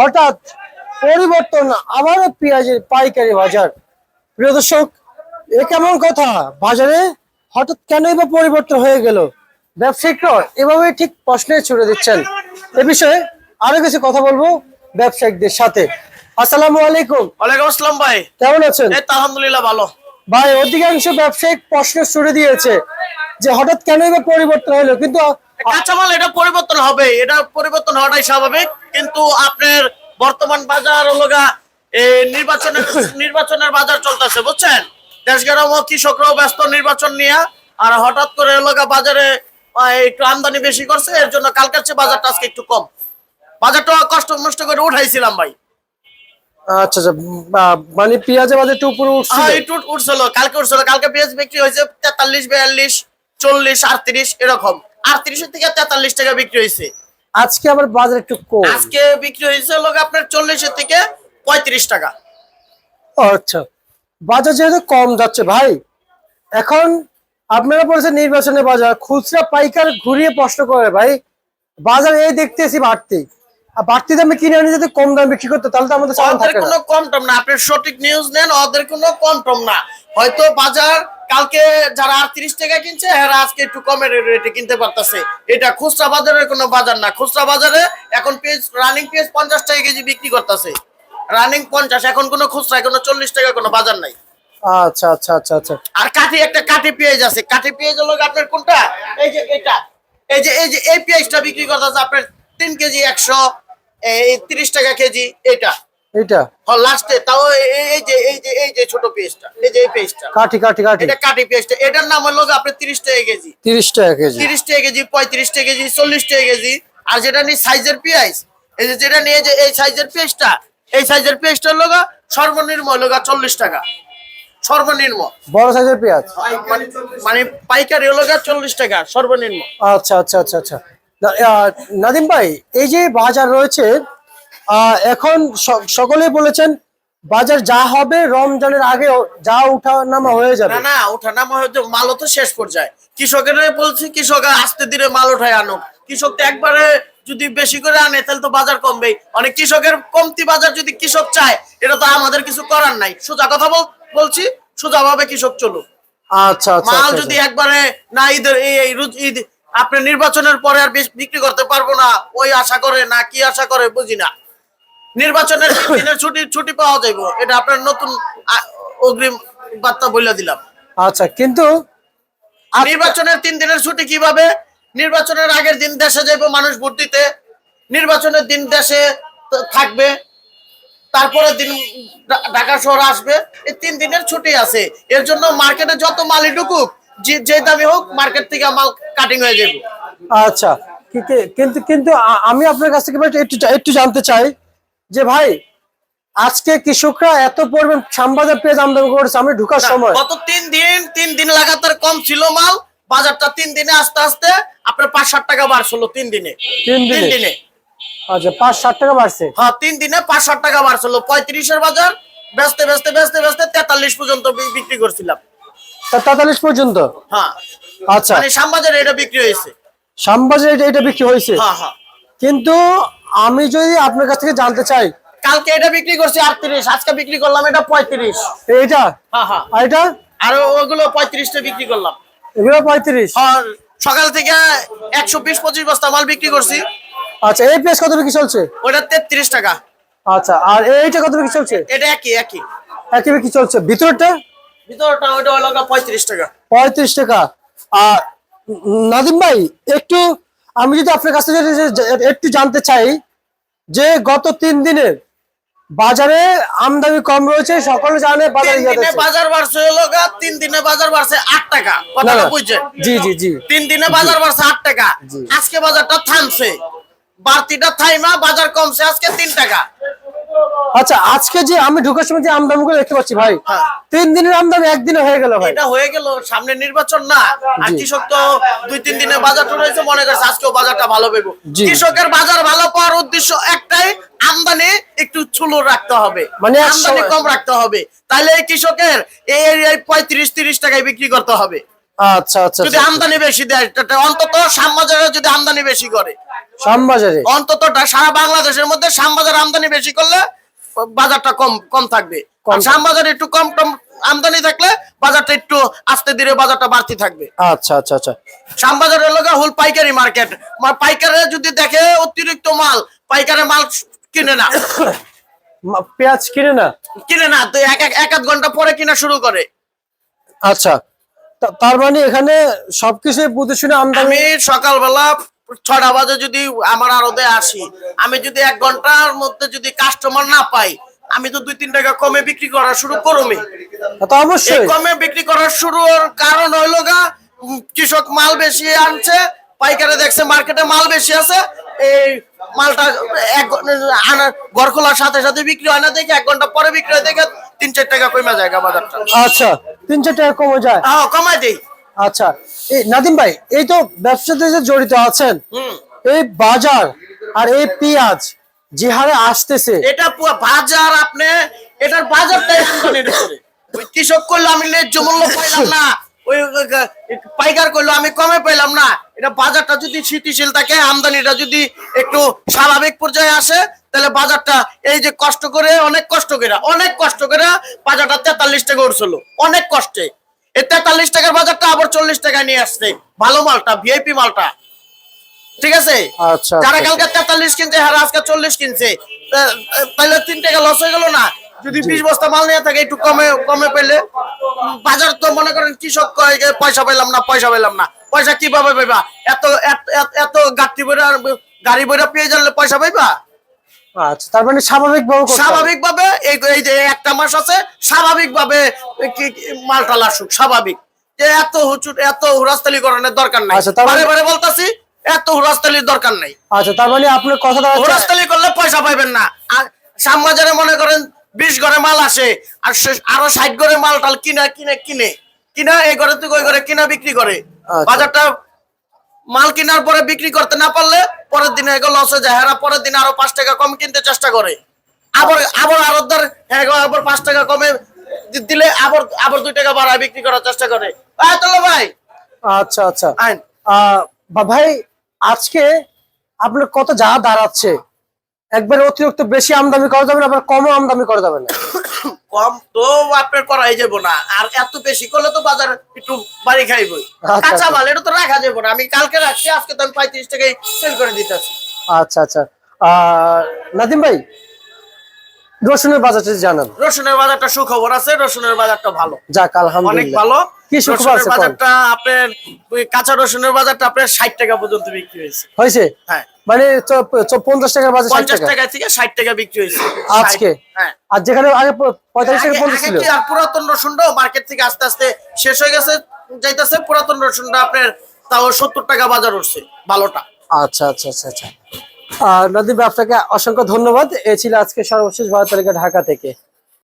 হঠাৎ পরিবর্তন আবারও পেঁয়াজের পাইকারি বাজার। প্রিয় দর্শক এ কেমন কথা? বাজারে হঠাৎ কেনই বা পরিবর্তন হয়ে গেল? ব্যবসায়িকরা এভাবে ঠিক প্রশ্নে ছুড়ে দিচ্ছেন। এ বিষয়ে আরও কিছু কথা বলব ব্যবসায়িকদের সাথে। আসসালামু আলাইকুম। ওয়ালাইকুম আসসালাম ভাই। কেমন আছেন? এই তো আলহামদুলিল্লাহ ভালো। ভাই অধিকাংশ ব্যবসায়িক প্রশ্ন ছুড়ে দিয়েছে যে হঠাৎ কেনই বা পরিবর্তন হলো কিন্তু কাঁচামাল এটা পরিবর্তন হবে। এটা পরিবর্তন হওয়াটাই স্বাভাবিক। কিন্তু আপনার বর্তমান বাজার এই নির্বাচনের নির্বাচনের বাজার চলতেছে বুঝছেন? দেশ গ্রাম কৃষকরাও ব্যস্ত নির্বাচন নিয়ে। আর হঠাৎ করে হলোগা বাজারে একটু আমদানি বেশি করছে এর জন্য কালকের চেয়ে বাজারটা আজকে একটু কম। বাজারটা কষ্ট মষ্ট করে উঠাইছিলাম ভাই। আচ্ছা আচ্ছা মানে পেঁয়াজের বাজার একটু উপরে উঠছে একটু উঠছিল কালকে উঠছিল। কালকে পেঁয়াজ বিক্রি হয়েছে তেতাল্লিশ বিয়াল্লিশ চল্লিশ আটত্রিশ এরকম। আটত্রিশের থেকে তেতাল্লিশ টাকা বিক্রি হয়েছে। আজকে আবার বাজার একটু কম। আজকে বিক্রি হয়েছে লোক আপনার চল্লিশের থেকে পঁয়ত্রিশ টাকা। ও, আচ্ছা। বাজার যেহেতু কম যাচ্ছে ভাই এখন আপনারা বলছেন নির্বাচনে বাজার খুচরা পাইকার ঘুরিয়ে প্রশ্ন করে ভাই বাজার এই দেখতেছি বাড়তি। আর বাড়তি দামে কিনে আনি যদি কম দামে বিক্রি করতে তাহলে তো আমাদের কোনো কম টম না। আপনি সঠিক নিউজ নেন ওদের কোনো কম টম না। হয়তো বাজার কালকে যারা আটত্রিশ টাকা কিনছে এরা আজকে একটু কমের রেটে কিনতে পারতেছে। এটা খুচরা বাজারের কোনো বাজার না। খুচরা বাজারে এখন পেঁয়াজ রানিং পেঁয়াজ পঞ্চাশ টাকা কেজি বিক্রি করতেছে। রানিং পঞ্চাশ এখন কোনো খুচরা কোনো চল্লিশ টাকা কোনো বাজার নাই। আচ্ছা আচ্ছা আচ্ছা আচ্ছা। আর কাঠি একটা কাঠি পেঁয়াজ আছে। কাঠি পেঁয়াজ হলো আপনার কোনটা? এই যে এটা। এই যে এই যে এই পেঁয়াজটা বিক্রি করতেছে আপনার তিন কেজি একশো এই তিরিশ টাকা কেজি এটা। এটা লাস্টে তাও এই- যে এই যে এই যে ছোট পেঁয়াজটা এই যে এই পেঁয়াজটা কাঠি কাঠি কাঠি। এটা কাঠি পেঁয়াজটা এটার নাম হলো আপনার তিরিশ টাকা কেজি। তিরিশ টাকা কেজি। তিরিশ টাকা কেজি পঁয়ত্রিশ টাকা কেজি চল্লিশ টাকা কেজি। আর যেটা নিয়ে সাইজের পেঁয়াজ এই যে যেটা নিয়ে যে এই সাইজের পেঁয়াজটা এই সাইজের পেঁয়াজটার লোগা সর্বনিম্ন লোগা চল্লিশ টাকা। সর্বনিম্ন। বড় সাইজের পেঁয়াজ? মানে মানে পাইকারি হলো গা চল্লিশ টাকা সর্বনিম্ন। আচ্ছা আচ্ছা আচ্ছা আচ্ছা। না- নাদিম ভাই এই যে বাজার রয়েছে এখন স- সকলেই বলেছেন বাজার যা হবে রমজানের আগে যা উঠা নামা হয়ে যাবে। না না ওঠা নামা হয়তো মালও তো শেষ পর্যায়ে। কৃষকের বলছি কৃষক আস্তে ধীরে মাল উঠায় আনো কৃষক তো একবারে যদি বেশি করে আনে তাহলে তো বাজার কমবেই। অনেক কৃষকের কমতি বাজার যদি কৃষক চায় এটা তো আমাদের কিছু করার নাই। সোজা কথা বলছি সোজা ভাবে কৃষক চলুক। আচ্ছা আচ্ছা মাল আচ্ছা, যদি একবারে না ঈদের এই ঈদ আপনি নির্বাচনের পরে আর বেশ বিক্রি করতে পারব না। ওই আশা করে না কি আশা করে বুঝি না। নির্বাচনের দিনের ছুটি ছুটি পাওয়া যাইব। এটা আপনার নতুন অগ্রিম বার্তা বলে দিলাম। আচ্ছা কিন্তু নির্বাচনের তিন দিনের ছুটি কীভাবে? নির্বাচনের আগের দিন দেশে যাইব মানুষ ভোট দিতে। নির্বাচনের দিন দেশে থাকবে। তারপরে দিন ঢাকা শহর আসবে। এই তিন দিনের ছুটি আছে। এর জন্য মার্কেটে যত মালই ঢুকুক যে দামি হোক মার্কেট থেকে মাল কাটিং হয়ে যাবে আচ্ছা কিন্তু কিন্তু আমি আপনার কাছ থেকে একটু একটু জানতে চাই। যে ভাই আজকে কৃষকরা এত পরিমাণ সাম্বাজার পেঁয়াজ আমদানি করেছে আমি ঢুকার সময়। গত তিন দিন তিন দিন লাগাতার কম ছিল মাল বাজারটা তিন দিনে আস্তে আস্তে আপনার পাঁচ ষাট টাকা বাড়ছিল তিন দিনে। তিন দিনে? আচ্ছা পাঁচ ষাট টাকা বাড়ছে? হ্যাঁ তিন দিনে পাঁচ ষাট টাকা বাড়ছিল পঁয়ত্রিশের বাজার বেচতে বেচতে বেচতে বেচতে তেতাল্লিশ পর্যন্ত বিক্রি করছিলাম। তেতাল্লিশ পর্যন্ত? হ্যাঁ। আচ্ছা। মানে শ্যামবাজারে এটা বিক্রি হয়েছে। শ্যামবাজারে এটা এটা বিক্রি হয়েছে? হ্যাঁ হ্যাঁ। কিন্তু আমি যদি আপনার কাছ থেকে জানতে চাই কালকে এটা বিক্রি করছি আটত্রিশ আজকে বিক্রি করলাম এটা পঁয়ত্রিশ। এইটা? হ্যাঁ হ্যাঁ। আর এটা? আর ওগুলো পঁয়ত্রিশটা বিক্রি করলাম। এগুলো পঁয়ত্রিশ? সকাল থেকে একশো বিশ পঁচিশ বস্তা মাল বিক্রি করছি। আচ্ছা এই পেঁয়াজ কত বিক্রি চলছে? ওটা তেত্রিশ টাকা। আচ্ছা আর এইটা কত বিক্রি চলছে? এটা একই একই। একই বিক্রি চলছে। ভিতরটা? ভিতরটা ওইটা হলো পঁয়ত্রিশ টাকা। পঁয়ত্রিশ টাকা। আর নাদিম ভাই একটু আমি যদি আপনার কাছে একটু জানতে চাই যে গত তিন দিনের বাজারে আমদানি কম রয়েছে সকলে জানে বাজারে। বাজার বাড়ছে হলো তিন দিনে বাজার বাড়ছে আট টাকা। কথাটা বুঝছে জি জি জি। তিন দিনে বাজার বাড়ছে আট টাকা। আজকে বাজারটা থামছে। বাড়তিটা থাইমা বাজার কমছে আজকে তিন টাকা। আচ্ছা আজকে যে আমি ঢুকার সময় যে আমদানি গুলো দেখতে পাচ্ছি ভাই হ্যাঁ। তিন দিনের আমদানি একদিনে হয়ে গেল ভাই। এটা হয়ে গেল সামনে নির্বাচন না। আর কৃষক তো দুই তিন দিনে বাজার রয়েছে মনে করছে আজকেও বাজারটা ভালো পেবো। কৃষকের বাজার ভালো পাওয়ার উদ্দেশ্য একটাই আমদানি একটু ছুলো রাখতে হবে। মানে আমদানি কম রাখতে হবে। তাহলে কৃষকের এই এরিয়ায় পঁয়ত্রিশ তিরিশ টাকায় বিক্রি করতে হবে। আচ্ছা আচ্ছা যদি আমদানি বেশি দেয় অন্তত শ্যামবাজারে যদি আমদানি বেশি করে। শ্যামবাজারে? অন্তত সারা বাংলাদেশের মধ্যে শ্যামবাজার আমদানি বেশি করলে বাজারটা কম কম থাকবে। শ্যামবাজারে একটু কম কম আমদানি থাকলে বাজারটা একটু আস্তে ধীরে বাজারটা বাড়তি থাকবে। আচ্ছা আচ্ছা আচ্ছা। শ্যামবাজারের লোক হুল পাইকারি মার্কেট। পাইকারে যদি দেখে অতিরিক্ত মাল পাইকারে মাল কিনে না। পেঁয়াজ কিনে না? কিনে না তো এক এক ঘণ্টা পরে কিনা শুরু করে। আচ্ছা। তার মানে এখানে সবকিছু বুঝে শুনে আমদানি আমি সকালবেলা ছটা বাজে যদি আমার আরদে আসি আমি যদি এক ঘণ্টার মধ্যে যদি কাস্টমার না পাই আমি তো দুই তিন টাকা কমে বিক্রি করা শুরু করবি তো অবশ্যই। কমে বিক্রি করার শুরুর কারণ হইল গা কৃষক মাল বেশি আনছে পাইকারে দেখছে মার্কেটে মাল বেশি আছে এই মালটা এক ঘ- আনা ঘর খোলার সাথে সাথে বিক্রি হয় না দেখে এক ঘণ্টা পরে বিক্রি হয় দেখে তিন চার টাকা কমে যায় বাজারটা। আচ্ছা তিন চার টাকা কমে যায়? হ্যাঁ কমাই দেই। আচ্ছা এই নাদিম ভাই এই তো ব্যবসাতে যে জড়িত আছেন হুম। এই বাজার আর এই পেঁয়াজ যে হারে আসতেছে। এটা পুরো বাজার আপনি এটার বাজারটাই কৃষক করল আমি ন্যায্য মূল্য পাইলাম না। ওই পাইকার করল আমি কমে পেলাম না। এটা বাজারটা যদি স্থিতিশীল থাকে আমদানিটা যদি একটু স্বাভাবিক পর্যায়ে আসে তাহলে বাজারটা এই যে কষ্ট করে অনেক কষ্ট করে অনেক কষ্ট করে বাজারটা তেতাল্লিশ টাকা উঠছিল অনেক কষ্টে। এই তেতাল্লিশ টাকার বাজারটা আবার চল্লিশ টাকা নিয়ে আসছে ভালো মালটা ভিআইপি মালটা। ঠিক আছে? আচ্ছা, যারা আচ্ছা। কালকে তেতাল্লিশ কিনছে আর আজকে চল্লিশ কিনছে তাহলে তিন টাকা লস হয়ে গেল না? যদি বিশ বস্তা মাল নিয়ে থাকে একটু কমে কমে পেলে। বাজার তো মনে করেন কৃষক পয়সা পেলাম না পয়সা পেলাম না। পয়সা কীভাবে পাইবা? এত এত- গাড়ি বইরা গাড়ি বইরা পেয়ে জানলে পয়সা পাইবা? আচ্ছা তার মানে স্বাভাবিক ভাবে এই এই যে একটা মাস আছে স্বাভাবিক মালটা লাসুক স্বাভাবিক। এত হুচুট এত হুরাস্তালি করানোর দরকার নাই। আচ্ছা, মানে- বারে বলতাছি এত হুরাস্তালির দরকার নাই। আচ্ছা তার মানে আপনার কথা দাঁড়াচ্ছে করলে পয়সা পাইবেন না। আর শ্যামবাজারে মনে করেন বিশ ঘরে মাল আসে আর আরও ষাট ঘরে মাল টাল কিনা কিনে কিনে। কিনা এই ঘরে তুই ওই ঘরে কিনা বিক্রি করে। আচ্ছা। বাজারটা মাল কেনার পরে বিক্রি করতে না পারলে পরের দিনে এগুলো লস হয়ে যায়। হেরা পরের দিনে আরও পাঁচ টাকা কম কিনতে চেষ্টা করে। আবার আবার আরও ধর হ্যাঁ আবার পাঁচ টাকা কমে দিলে আবার আবার দুই টাকা বাড়ায় বিক্রি করার চেষ্টা করে। ভাই। আচ্ছা আচ্ছা। আহ, ভাই আজকে আপনার কত যা দাঁড়াচ্ছে? একবার অতিরিক্ত বেশি আমদানি করা যাবে না আবার কমও আমদানি করা যাবে না। কম তো আপনার করাই যাব না। আর এত বেশি করলে তো বাজার একটু বাড়ি খাইবই। আচ্ছা, কাঁচা আচ্ছা। মাল এটা তো রাখা যাব না। আমি কালকে রাখছি আজকে তো আমি পঁয়ত্রিশ টাকায় সেল করে দিতেছি। আচ্ছা আচ্ছা। আহ, নাদিম ভাই রসুনের বাজারটা জানান। রসুনের বাজারটা সুখবর আছে রসুনের বাজারটা ভালো। যাক আলহামদুলিল্লাহ। অনেক ভালো। কি সুখবর? বাজারটা আপনার কাঁচা রসুনের বাজারটা আপনার ষাট টাকা পর্যন্ত বিক্রি হয়েছে। হয়েছে? হ্যাঁ। মানে চ- চ- পঞ্চাশ টাকার বাজার ষাট পঞ্চাশ টাকা? টাকা থেকে ষাট টাকা বিক্রি হয়েছে। আজকে? হ্যাঁ। আর যেখানে আগে টাকা ছিল? আর পুরাতন রসুনটাও মার্কেট থেকে আস্তে আস্তে শেষ হয়ে গেছে যাইতেছে পুরাতন রসুনটা আপনার তাও সত্তর টাকা বাজার উঠছে ভালোটা আচ্ছা আচ্ছা আচ্ছা আচ্ছা। নাদিম আপনাকে অসংখ্য ধন্যবাদ। এ ছিল আজকে সর্বশেষ ভারত তারিখে ঢাকা থেকে।